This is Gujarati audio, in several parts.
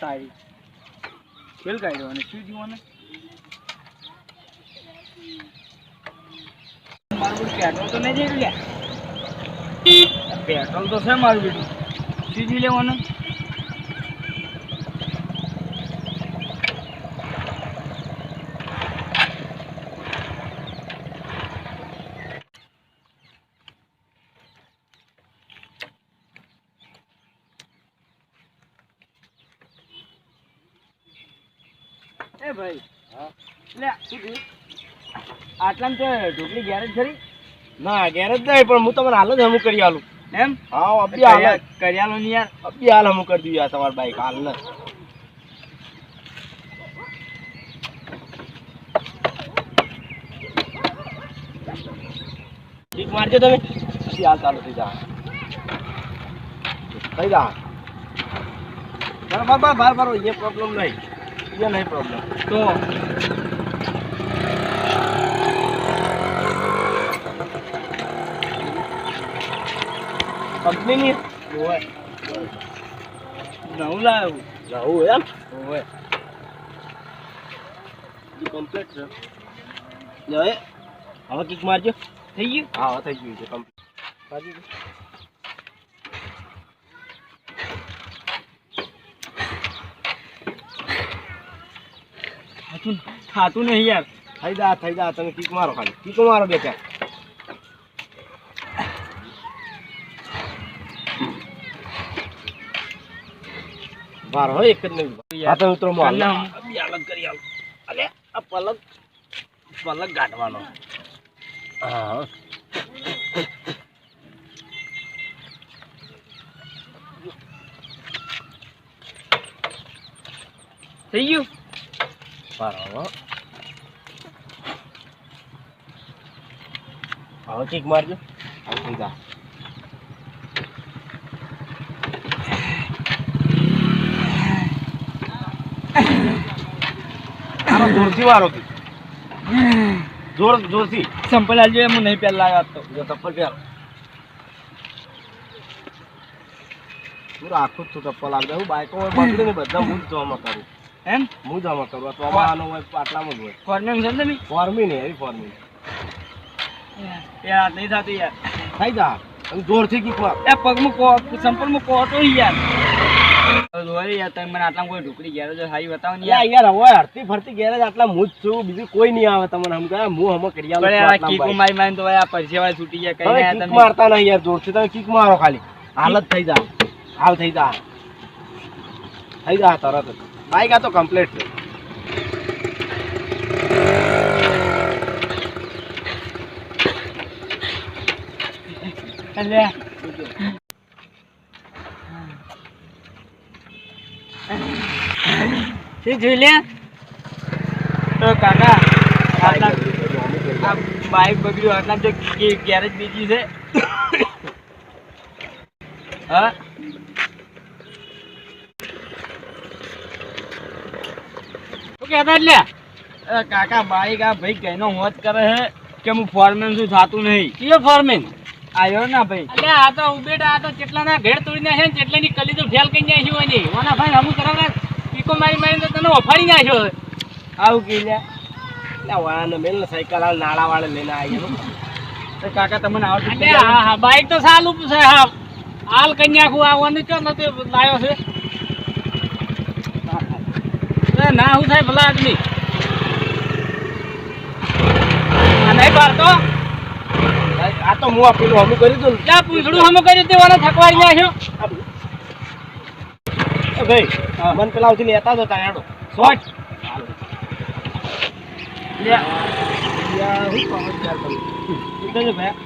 તારી ખેલ કાઢ્યો અને શું મને? મારું પેટ્રોલ તો નહીં જઈ લ્યા. પેટ્રોલ તો છે મારું બીજું શું થયું લેવાનું એ ભાઈ લે શું થયું આટલા તો ઢોકળી ગેરેજ ખરી ના ગેરેજ નહીં પણ હું તમને હાલ જ હમું કરી આલું એમ હા અબી હાલ કરી આલો ને યાર અબી હાલ હમું કરી દઉં યાર તમારી બાઈક હાલ ન મારજો તમે પછી હાલ ચાલુ થઈ જા થઈ જા બરાબર બાર બાર એ પ્રોબ્લેમ નહીં ये नहीं प्रॉब्लम તો कंपनी नहीं ઓય નવું લાવ્યું રહું એમ ઓય કમ્પ્લીટ છે હવે હવે કિક મારજો થઈ ગયું હા હવે થઈ ગયું છે કમ્પ્લીટ મારજો થાતું થાતું નહીં યાર. થઈ જા થઈ જા તમે કિક મારો ખાલી. કીક મારો બે ચાર. બાર હોય એક જ નહીં. હા તો મિત્રો માં. કલ્લા હું. અબી અલગ કરી આવ અલે આ પલક પલક ગાંઠવાનો. હા. થઈ ગયું? બરાબર હવે કિક મારજો. થઈ જોરથી મારો કી જોર જોરથી. સંપલ આલજો એમ નહીં પહેલા આવ્યો તો જો ચપ્પલ પહેરો. પૂરા આખું છું ચપ્પલ આગળ. હું બાઈકો બગડે ને બધા હું જ કરું. એમ? હું જમા કરું. તો આનો હોય પાટલામાં જ હોય. ફોર્મેન છે ને તમે? ફોર્મી નહીં એવી યાર નહીં થતું યાર. થઈ જા. જોરથી કિક એ પગમાં કો સંપલમાં કોટો યાર. જોઈ યાર તમે મને આટલા કોઈ ઢોકળી ગયા જો હાઈ બતાવો ને યાર. યાર હવે હરતી ફરતી ગેરેજ આટલા હું જ છું. બીજું કોઈ નહીં આવે તમને હમ કહે હું હમ કરી આલું પણ છું આ આટલા કીકુ બાઈક. મારી મારી તો આ છૂટી ગયા કઈ ના તમે મારતા નહીં યાર જોરથી. તમે કિક મારો ખાલી. હાલત થઈ જા. હાલ થઈ જા. થઈ જા તરત જ. બાઈક આ તો કમ્પ્લીટ છે. શું જોઈ લે? તો કાકા આટલા આ બાઈક બગડ્યું આટલા જો ગેરેજ બીજી છે. હા? કહેતા એટલે. અરે કાકા બાઈક આ ભાઈ કઈનો હોત કરે છે કે હું ફોરમેન છું થાતું નહીં. કયો ફોરમેન આવ્યો ના ભાઈ. એટલે આ તો ઉબેટા આ તો કેટલાના ઘેર તોડી નાખ્યા ને કેટલાની કલી તો ફેલ કરી નાખ્યું હોય નહીં ઓના ભાઈ હમું કરાવના પીકો મારી મારીને તો તને ઓફાડી નાખ્યો આવું કી લે. વાળાને મેલ સાયકલ નાળા વાળે લઈને આવી કાકા તમને આવડતું બાઈક તો સારું છે હાલ કરી આવવાનું આ નથી લાયો છે? ના હું થાય ભલા આદમી. નહીં પાડતો? આ તો હું આપેલું હમું કરી દઉં ક્યાં પૂછડું હમું કરી દેવાનો ઓને થકવાડી નાખ્યો ભાઈ મન પેલા આવતી લેતા તો ત્યાં આડો શોર્ટ લે. હું કહું યાર તમે જો ભાઈ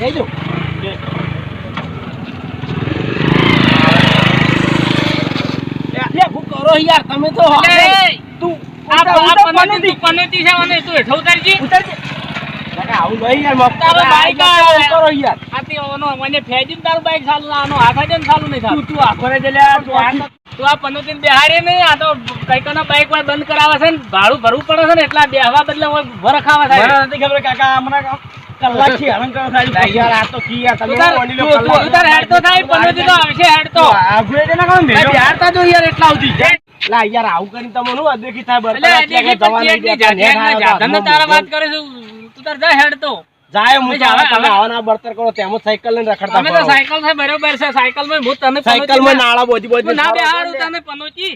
જઈ જાઓ લે હું કરો યાર તમે તો તું આ ઉતાર, આ ઉતાર, પનોતી પનોતી છે મને તું હેઠો ઉતારજી. ઉતારજે. આવું નહીં યાર મફત બાઈક આ આવે. શું કરો યાર. આ ઓનો મને ફેજીને તારું બાઈક ચાલુ આનો હાથ આજો ચાલુ નહીં થાતું. તું આખો રે જલ્યા તું આ પનોતીને બેહાડે નહીં આ તો કઈકોના બાઈક વાય બંધ કરાવે છે ને ભાડું ભરવું પડે છે ને એટલા બેહવા બદલે વરખાવા થાય. મને નથી ખબર કાકા હમણાં કલાકથી હેરાન કરો સાહેબ. યાર આ તો કી યાર તમે તું લો તું- તું- તું તાર હેડ તો થાય પનોતી તો આવશે હેડ તો આઘું એટલે ના કહો, મેલો. ભાઈ જો યાર એટલા સુધી. લા યાર આવું કરીને તમે શું અદેખી થાય? બરતરા જવા હાથમાં તારા વાત. કરે છે તું તાર જા હેડ તો. જાય હું ભાઈ, તમે આવાના બળતર કરો તેમ સાયકલ લઈને રખડતા અમે તો સાયકલ થાય બરોબર છે. સાયકલમાં હું તને સાયકલમાં નાળા બોધી બોજી ના બે બેહાડું તને પનોતી